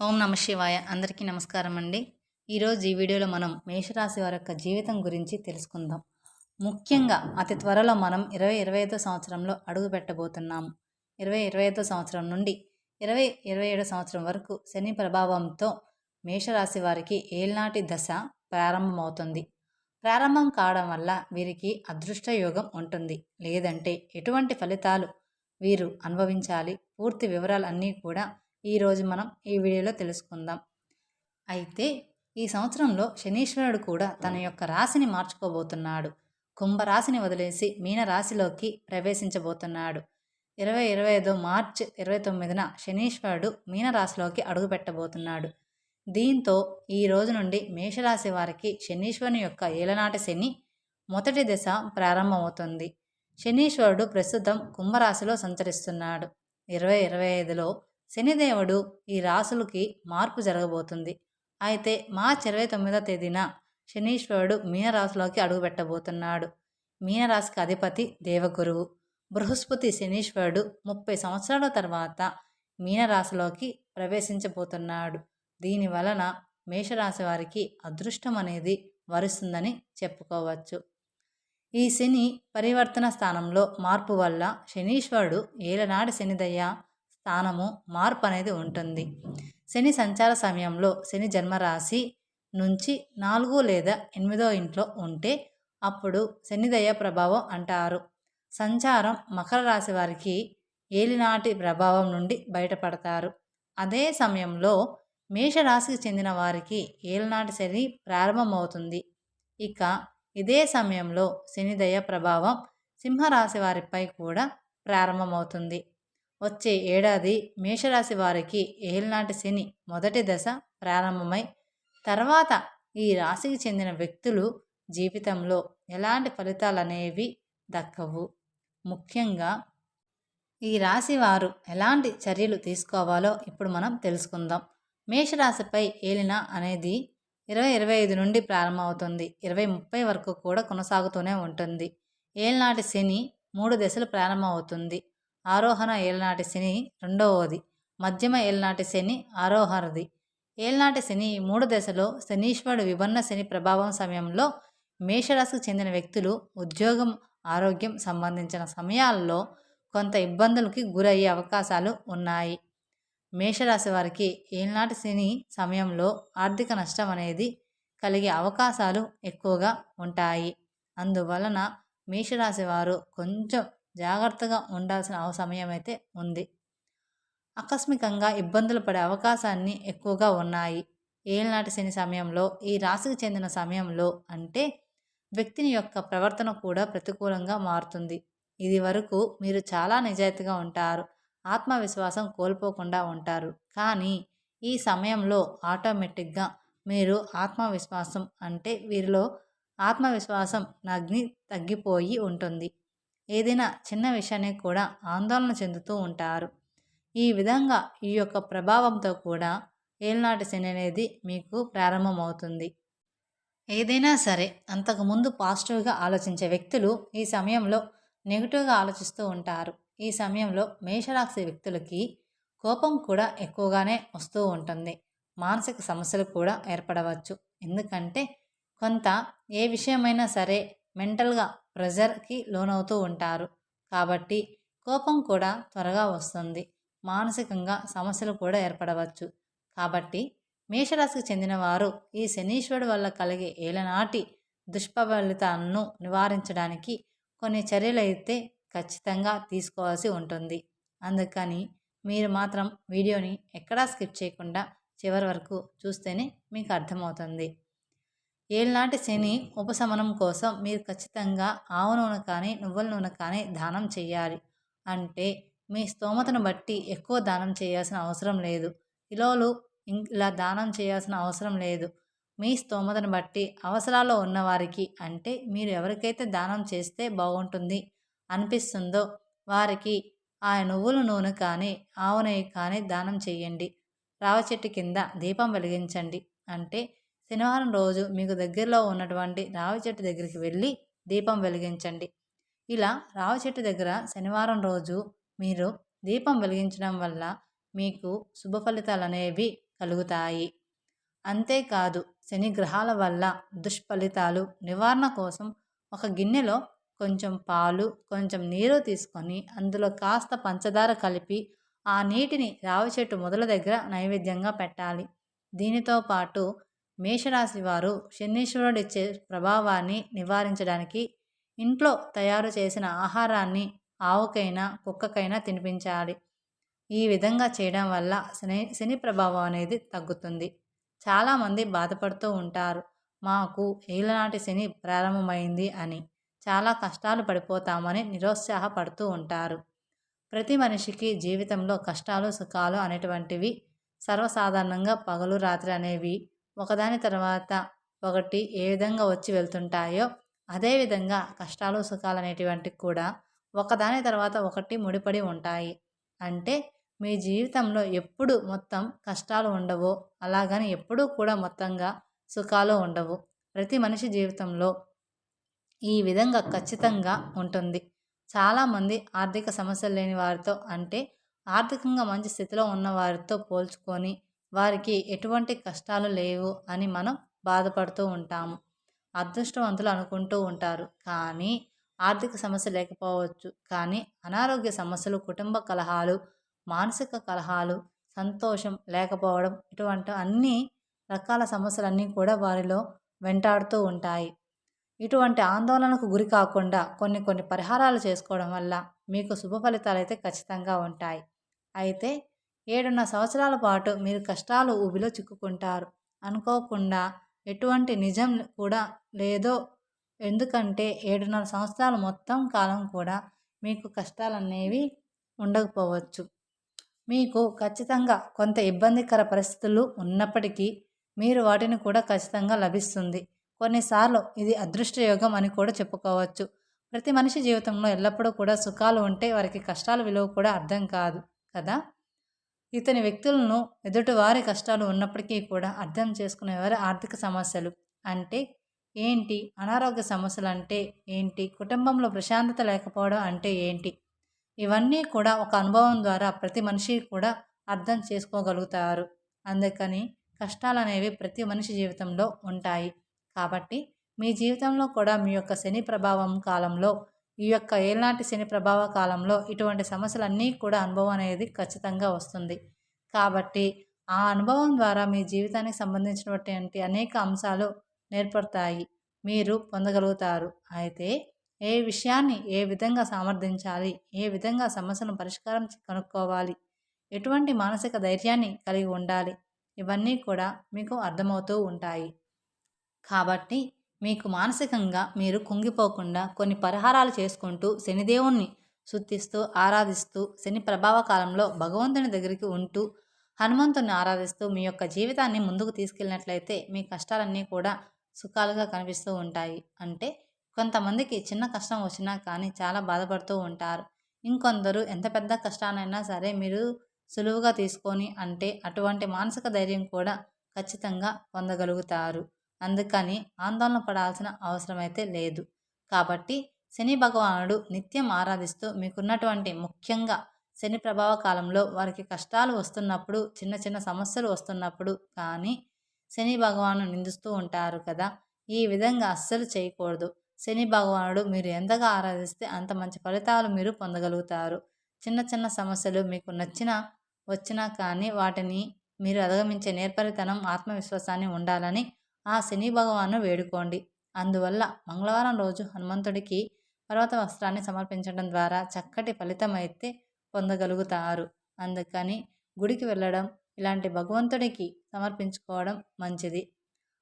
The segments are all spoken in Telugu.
ఓం నమ శివాయ. అందరికీ నమస్కారం అండి. ఈరోజు ఈ వీడియోలో మనం మేషరాశి వారి యొక్క జీవితం గురించి తెలుసుకుందాం. ముఖ్యంగా అతి త్వరలో మనం ఇరవై ఇరవై ఐదో సంవత్సరంలో అడుగు పెట్టబోతున్నాము. ఇరవై ఇరవై ఐదో సంవత్సరం నుండి ఇరవై ఇరవై ఏడో సంవత్సరం వరకు శని ప్రభావంతో మేషరాశి వారికి ఏల్నాటి దశ ప్రారంభమవుతుంది. ప్రారంభం కావడం వల్ల వీరికి అదృష్ట యోగం ఉంటుంది. లేదంటే ఎటువంటి ఫలితాలు వీరు అనుభవించాలి? పూర్తి వివరాలు అన్నీ కూడా ఈరోజు మనం ఈ వీడియోలో తెలుసుకుందాం. అయితే ఈ సంవత్సరంలో శనీశ్వరుడు కూడా తన యొక్క రాశిని మార్చుకోబోతున్నాడు. కుంభరాశిని వదిలేసి మీన రాశిలోకి ప్రవేశించబోతున్నాడు. ఇరవై ఇరవై ఐదో మార్చ్ ఇరవై తొమ్మిదిన శనీశ్వరుడు మీనరాశిలోకి అడుగుపెట్టబోతున్నాడు. దీంతో ఈ రోజు నుండి మేషరాశి వారికి శనీశ్వరుని యొక్క ఏలనాటి శని మొదటి దశ ప్రారంభమవుతుంది. శనీశ్వరుడు ప్రస్తుతం కుంభరాశిలో సంచరిస్తున్నాడు. ఇరవై ఇరవై ఐదులో శనిదేవుడు ఈ రాసులకి మార్పు జరగబోతుంది. అయితే మార్చి ఇరవై తొమ్మిదో తేదీన శనీశ్వరుడు మీనరాశిలోకి అడుగుపెట్టబోతున్నాడు. మీనరాశికి అధిపతి దేవగురువు. బృహస్పతి శనీశ్వరుడు ముప్పై సంవత్సరాల తర్వాత మీనరాశిలోకి ప్రవేశించబోతున్నాడు. దీని వలన మేషరాశి వారికి అదృష్టం అనేది వరుస్తుందని చెప్పుకోవచ్చు. ఈ శని పరివర్తన స్థానంలో మార్పు వల్ల శనీశ్వరుడు ఏలనాడు శనిదయ్య స్థానము మార్పు అనేది ఉంటుంది. శని సంచార సమయంలో శని జన్మరాశి నుంచి నాలుగు లేదా ఎనిమిదో ఇంట్లో ఉంటే అప్పుడు శనిదయ ప్రభావం అంటారు. సంచారం మకర రాశి వారికి ఏలినాటి ప్రభావం నుండి బయటపడతారు. అదే సమయంలో మేషరాశికి చెందిన వారికి ఏలినాటి శని ప్రారంభమవుతుంది. ఇక ఇదే సమయంలో శనిదయ ప్రభావం సింహరాశి వారిపై కూడా ప్రారంభమవుతుంది. వచ్చే ఏడాది మేషరాశి వారికి ఏలినాటి శని మొదటి దశ ప్రారంభమై తర్వాత ఈ రాశికి చెందిన వ్యక్తులు జీవితంలో ఎలాంటి ఫలితాలు అనేవి దక్కవు. ముఖ్యంగా ఈ రాశి వారు ఎలాంటి చర్యలు తీసుకోవాలో ఇప్పుడు మనం తెలుసుకుందాం. మేషరాశిపై ఏలిన అనేది ఇరవై ఇరవై ఐదు నుండి ప్రారంభమవుతుంది. ఇరవై ముప్పై వరకు కూడా కొనసాగుతూనే ఉంటుంది. ఏలినాటి శని మూడు దశలు ప్రారంభమవుతుంది. ఆరోహణ ఏలనాటి శని రెండవది మధ్యమ ఏలనాటి శని ఆరోహణది. ఏలనాటి శని మూడు దశలో శనీశ్వరుడు విభిన్న శని ప్రభావం సమయంలో మేషరాశికి చెందిన వ్యక్తులు ఉద్యోగం ఆరోగ్యం సంబంధించిన సమయాల్లో కొంత ఇబ్బందులకి గురయ్యే అవకాశాలు ఉన్నాయి. మేషరాశి వారికి ఏనాటి శని సమయంలో ఆర్థిక నష్టం అనేది కలిగే అవకాశాలు ఎక్కువగా ఉంటాయి. అందువలన మేషరాశి వారు కొంచెం జాగ్రత్తగా ఉండాల్సిన సమయం అయితే ఉంది. ఆకస్మికంగా ఇబ్బందులు పడే అవకాశాన్ని ఎక్కువగా ఉన్నాయి. ఏళ్ళనాటి శని సమయంలో ఈ రాశికి చెందిన సమయంలో అంటే వ్యక్తిని యొక్క ప్రవర్తన కూడా ప్రతికూలంగా మారుతుంది. ఇది వరకు మీరు చాలా నిజాయితీగా ఉంటారు. ఆత్మవిశ్వాసం కోల్పోకుండా ఉంటారు. కానీ ఈ సమయంలో ఆటోమేటిక్గా మీరు ఆత్మవిశ్వాసం అంటే వీరిలో ఆత్మవిశ్వాసం నగ్ని తగ్గిపోయి ఉంటుంది. ఏదైనా చిన్న విషయానికి కూడా ఆందోళన చెందుతూ ఉంటారు. ఈ విధంగా ఈ యొక్క ప్రభావంతో కూడా ఏలినాటి శని అనేది మీకు ప్రారంభమవుతుంది. ఏదైనా సరే అంతకుముందు పాజిటివ్గా ఆలోచించే వ్యక్తులు ఈ సమయంలో నెగిటివ్గా ఆలోచిస్తూ ఉంటారు. ఈ సమయంలో మేషరాశి వ్యక్తులకి కోపం కూడా ఎక్కువగానే వస్తూ ఉంటుంది. మానసిక సమస్యలు కూడా ఏర్పడవచ్చు. ఎందుకంటే కొంత ఏ విషయమైనా సరే మెంటల్గా ప్రెజర్కి లోనవుతూ ఉంటారు. కాబట్టి కోపం కూడా త్వరగా వస్తుంది. మానసికంగా సమస్యలు కూడా ఏర్పడవచ్చు. కాబట్టి మేషరాశికి చెందినవారు ఈ శనీశ్వరుడు వల్ల కలిగే ఏలనాటి దుష్ప్రఫలితాలను నివారించడానికి కొన్ని చర్యలు అయితే ఖచ్చితంగా తీసుకోవాల్సి ఉంటుంది. అందుకని మీరు మాత్రం వీడియోని ఎక్కడా స్కిప్ చేయకుండా చివరి వరకు చూస్తేనే మీకు అర్థమవుతుంది. ఏళ్ళనాటి శని ఉపశమనం కోసం మీరు ఖచ్చితంగా ఆవు నూనె కానీ నువ్వుల నూనె కానీ దానం చేయాలి. అంటే మీ స్తోమతను బట్టి ఎక్కువ దానం చేయాల్సిన అవసరం లేదు. కిలోలు ఇలా దానం చేయాల్సిన అవసరం లేదు. మీ స్తోమతను బట్టి అవసరాల్లో ఉన్నవారికి అంటే మీరు ఎవరికైతే దానం చేస్తే బాగుంటుంది అనిపిస్తుందో వారికి ఆ నువ్వుల నూనె కానీ ఆవు నెయ్యి కానీ దానం చేయండి. రావ చెట్టు కింద దీపం వెలిగించండి. అంటే శనివారం రోజు మీకు దగ్గరలో ఉన్నటువంటి రావి చెట్టు దగ్గరికి వెళ్ళి దీపం వెలిగించండి. ఇలా రావి చెట్టు దగ్గర శనివారం రోజు మీరు దీపం వెలిగించడం వల్ల మీకు శుభ ఫలితాలు అనేవి కలుగుతాయి. అంతేకాదు శని గ్రహాల వల్ల దుష్ఫలితాలు నివారణ కోసం ఒక గిన్నెలో కొంచెం పాలు కొంచెం నీరు తీసుకొని అందులో కాస్త పంచదార కలిపి ఆ నీటిని రావి చెట్టు మొదల దగ్గర నైవేద్యంగా పెట్టాలి. దీనితో పాటు మేషరాశి వారు శనీశ్వరుడిచ్చే ప్రభావాన్ని నివారించడానికి ఇంట్లో తయారు చేసిన ఆహారాన్ని ఆవుకైనా కుక్కకైనా తినిపించాలి. ఈ విధంగా చేయడం వల్ల శని శని ప్రభావం అనేది తగ్గుతుంది. చాలామంది బాధపడుతూ ఉంటారు. మాకు ఏళ్ళనాటి శని ప్రారంభమైంది అని చాలా కష్టాలు పడిపోతామని నిరుత్సాహపడుతూ ఉంటారు. ప్రతి మనిషికి జీవితంలో కష్టాలు సుఖాలు అనేటువంటివి సర్వసాధారణంగా పగలు రాత్రి అనేవి ఒకదాని తర్వాత ఒకటి ఏ విధంగా వచ్చి వెళ్తుంటాయో అదేవిధంగా కష్టాలు సుఖాలు అనేటువంటివి కూడా ఒకదాని తర్వాత ఒకటి ముడిపడి ఉంటాయి. అంటే మీ జీవితంలో ఎప్పుడు మొత్తం కష్టాలు ఉండవు అలాగని ఎప్పుడూ కూడా మొత్తంగా సుఖాలు ఉండవు. ప్రతి మనిషి జీవితంలో ఈ విధంగా ఖచ్చితంగా ఉంటుంది. చాలామంది ఆర్థిక సమస్యలు లేని వారితో అంటే ఆర్థికంగా మంచి స్థితిలో ఉన్న వారితో పోల్చుకొని వారికి ఎటువంటి కష్టాలు లేవు అని మనం బాధపడుతూ ఉంటాము. అదృష్టవంతులు అనుకుంటూ ఉంటారు. కానీ ఆర్థిక సమస్య లేకపోవచ్చు. కానీ అనారోగ్య సమస్యలు కుటుంబ కలహాలు మానసిక కలహాలు సంతోషం లేకపోవడం ఇటువంటి అన్ని రకాల సమస్యలన్నీ కూడా వారిలో వెంటాడుతూ ఉంటాయి. ఇటువంటి ఆందోళనకు గురి కాకుండా కొన్ని కొన్ని పరిహారాలు చేసుకోవడం వల్ల మీకు శుభ ఫలితాలు అయితే ఖచ్చితంగా ఉంటాయి. అయితే ఏడున్న సంవత్సరాల పాటు మీరు కష్టాలు ఊబిలో చిక్కుకుంటారు. అనుకోకుండా ఎటువంటి నిజం కూడా లేదో ఎందుకంటే ఏడున్నర సంవత్సరాలు మొత్తం కాలం కూడా మీకు కష్టాలు అనేవి ఉండకపోవచ్చు. మీకు ఖచ్చితంగా కొంత ఇబ్బందికర పరిస్థితులు ఉన్నప్పటికీ మీరు వాటిని కూడా ఖచ్చితంగా లభిస్తుంది. కొన్నిసార్లు ఇది అదృష్టయోగం అని కూడా చెప్పుకోవచ్చు. ప్రతి మనిషి జీవితంలో ఎల్లప్పుడూ కూడా సుఖాలు ఉంటే వారికి కష్టాల విలువ కూడా అర్థం కాదు కదా? ఇతని వ్యక్తులను ఎదుటివారి కష్టాలు ఉన్నప్పటికీ కూడా అర్థం చేసుకునేవారి ఆర్థిక సమస్యలు అంటే ఏంటి? అనారోగ్య సమస్యలు అంటే ఏంటి? కుటుంబంలో ప్రశాంతత లేకపోవడం అంటే ఏంటి? ఇవన్నీ కూడా ఒక అనుభవం ద్వారా ప్రతి మనిషి కూడా అర్థం చేసుకోగలుగుతారు. అందుకని కష్టాలు అనేవి ప్రతి మనిషి జీవితంలో ఉంటాయి. కాబట్టి మీ జీవితంలో కూడా మీ యొక్క శని ప్రభావం కాలంలో ఈ యొక్క ఏనాటి శని ప్రభావ కాలంలో ఇటువంటి సమస్యలన్నీ కూడా అనుభవం అనేది ఖచ్చితంగా వస్తుంది. కాబట్టి ఆ అనుభవం ద్వారా మీ జీవితానికి సంబంధించినటువంటి అనేక అంశాలు నేర్పడతాయి. మీరు పొందగలుగుతారు. అయితే ఏ విషయాన్ని ఏ విధంగా సమర్థించాలి ఏ విధంగా సమస్యను పరిష్కారం కనుక్కోవాలి? ఎటువంటి మానసిక ధైర్యాన్ని కలిగి ఉండాలి? ఇవన్నీ కూడా మీకు అర్థమవుతూ ఉంటాయి. కాబట్టి మీకు మానసికంగా మీరు కుంగిపోకుండా కొన్ని పరిహారాలు చేసుకుంటూ శనిదేవుణ్ణి శుద్ధిస్తూ ఆరాధిస్తూ శని ప్రభావ కాలంలో భగవంతుని దగ్గరికి ఉంటూ హనుమంతుని ఆరాధిస్తూ మీ యొక్క జీవితాన్ని ముందుకు తీసుకెళ్ళినట్లయితే మీ కష్టాలన్నీ కూడా సుఖాలుగా కనిపిస్తూ ఉంటాయి. అంటే కొంతమందికి చిన్న కష్టం వచ్చినా కానీ చాలా బాధపడుతూ ఉంటారు. ఇంకొందరు ఎంత పెద్ద కష్టానైనా సరే మీరు సులువుగా తీసుకొని అంటే అటువంటి మానసిక ధైర్యం కూడా ఖచ్చితంగా పొందగలుగుతారు. అందుకని ఆందోళన పడాల్సిన అవసరమైతే లేదు. కాబట్టి శని భగవానుడు నిత్యం ఆరాధిస్తూ మీకున్నటువంటి ముఖ్యంగా శని ప్రభావ కాలంలో వారికి కష్టాలు వస్తున్నప్పుడు చిన్న చిన్న సమస్యలు వస్తున్నప్పుడు కానీ శని భగవాను నిందిస్తూ ఉంటారు కదా. ఈ విధంగా అస్సలు చేయకూడదు. శని భగవానుడు మీరు ఎంతగా ఆరాధిస్తే అంత మంచి ఫలితాలు మీరు పొందగలుగుతారు. చిన్న చిన్న సమస్యలు మీకు నచ్చిన వచ్చినా కానీ వాటిని మీరు అధిగమించే నేర్పరితనం ఆత్మవిశ్వాసాన్ని ఉండాలని ఆ శని భగవాను వేడుకోండి. అందువల్ల మంగళవారం రోజు హనుమంతుడికి పర్వత వస్త్రాన్ని సమర్పించడం ద్వారా చక్కటి ఫలితం అయితే పొందగలుగుతారు. అందుకని గుడికి వెళ్ళడం ఇలాంటి భగవంతుడికి సమర్పించుకోవడం మంచిది.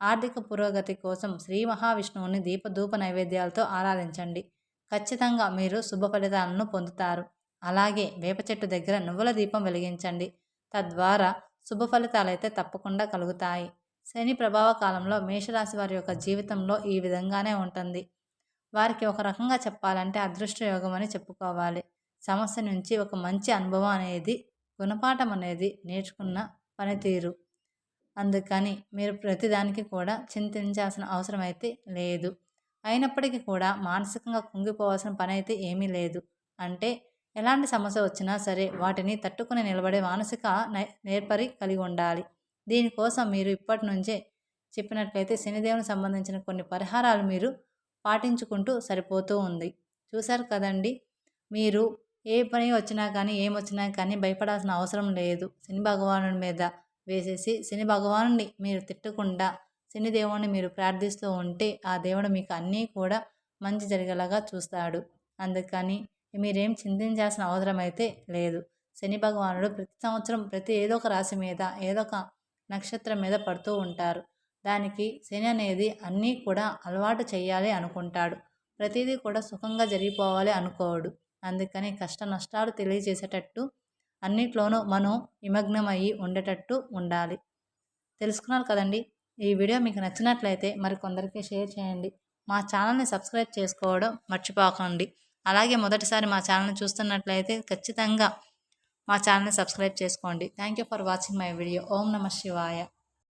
ఆర్థిక పురోగతి కోసం శ్రీ మహావిష్ణువుని దీపధూప నైవేద్యాలతో ఆరాధించండి. ఖచ్చితంగా మీరు శుభ ఫలితాలను పొందుతారు. అలాగే వేప చెట్టు దగ్గర నువ్వుల దీపం వెలిగించండి. తద్వారా శుభ ఫలితాలైతే తప్పకుండా కలుగుతాయి. శని ప్రభావ కాలంలో మేషరాశి వారి యొక్క జీవితంలో ఈ విధంగానే ఉంటుంది. వారికి ఒక రకంగా చెప్పాలంటే అదృష్ట యోగం అని చెప్పుకోవాలి. సమస్య నుంచి ఒక మంచి అనుభవం అనేది గుణపాఠం అనేది నేర్చుకున్న పనితీరు. అందుకని మీరు ప్రతిదానికి కూడా చింతించాల్సిన అవసరం అయితే లేదు. అయినప్పటికీ కూడా మానసికంగా కుంగిపోవాల్సిన పని అయితే ఏమీ లేదు. అంటే ఎలాంటి సమస్య వచ్చినా సరే వాటిని తట్టుకుని నిలబడే మానసిక నై- నేర్పరి కలిగి ఉండాలి. దీనికోసం మీరు ఇప్పటి నుంచే చెప్పినట్లయితే శనిదేవుని సంబంధించిన కొన్ని పరిహారాలు మీరు పాటించుకుంటూ సరిపోతూ ఉంది. చూశారు కదండి? మీరు ఏ పని వచ్చినా కానీ ఏమొచ్చినా కానీ భయపడాల్సిన అవసరం లేదు. శని భగవానుడి మీద వేసేసి శని భగవానుని మీరు తిట్టకుండా శని దేవుణ్ణి మీరు ప్రార్థిస్తూ ఉంటే ఆ దేవుడు మీకు అన్నీ కూడా మంచి జరిగేలాగా చూస్తాడు. అందుకని మీరేం చింతించాల్సిన అవసరం అయితే లేదు. శని భగవానుడు ప్రతి సంవత్సరం ప్రతి ఏదో ఒక రాశి మీద ఏదో ఒక నక్షత్రం మీద పడుతూ ఉంటారు. దానికి శని అనేది అన్నీ కూడా అలవాటు చేయాలి అనుకుంటాడు. ప్రతిదీ కూడా సుఖంగా జరిగిపోవాలి అనుకోడు. అందుకని కష్ట నష్టాలు తెలియజేసేటట్టు అన్నిట్లోనూ మనం నిమగ్నమయ్యి ఉండేటట్టు ఉండాలి. తెలుసుకున్నారు కదండి? ఈ వీడియో మీకు నచ్చినట్లయితే మరి కొందరికి షేర్ చేయండి. మా ఛానల్ని సబ్స్క్రైబ్ చేసుకోవడం మర్చిపోకండి. అలాగే మొదటిసారి మా ఛానల్ చూస్తున్నట్లయితే ఖచ్చితంగా మా ఛానల్ని సబ్స్క్రైబ్ చేసుకోండి. Thank you for watching my video ఓం నమ శివాయ.